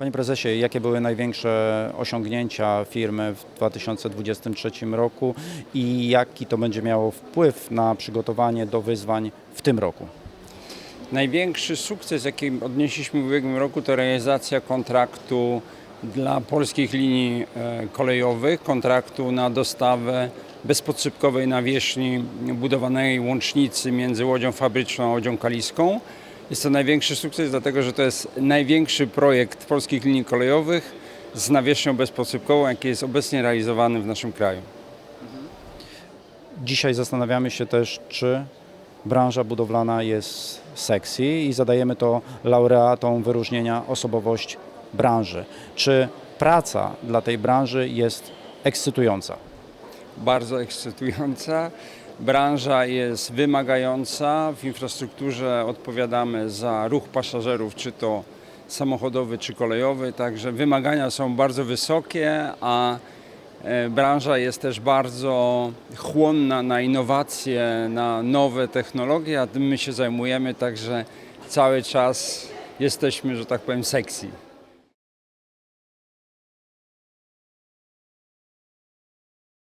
Panie prezesie, jakie były największe osiągnięcia firmy w 2023 roku i jaki to będzie miało wpływ na przygotowanie do wyzwań w tym roku? Największy sukces, jaki odnieśliśmy w ubiegłym roku, to realizacja kontraktu dla polskich linii e, kolejowych, kontraktu na dostawę bezpodsypkowej nawierzchni budowanej łącznicy między łodzią fabryczną a łodzią kaliską. Jest to największy sukces, dlatego że to jest największy projekt polskich linii kolejowych z nawierzchnią bezpodsypkową, jaki jest obecnie realizowany w naszym kraju. Dzisiaj zastanawiamy się też, czy branża budowlana jest sexy i zadajemy to laureatom wyróżnienia osobowość branży. Czy praca dla tej branży jest ekscytująca? Bardzo ekscytująca. Branża jest wymagająca. W infrastrukturze odpowiadamy za ruch pasażerów, czy to samochodowy, czy kolejowy, także wymagania są bardzo wysokie, a e, branża jest też bardzo chłonna na innowacje, na nowe technologie, a tym my się zajmujemy, także cały czas jesteśmy, że tak powiem, sexy.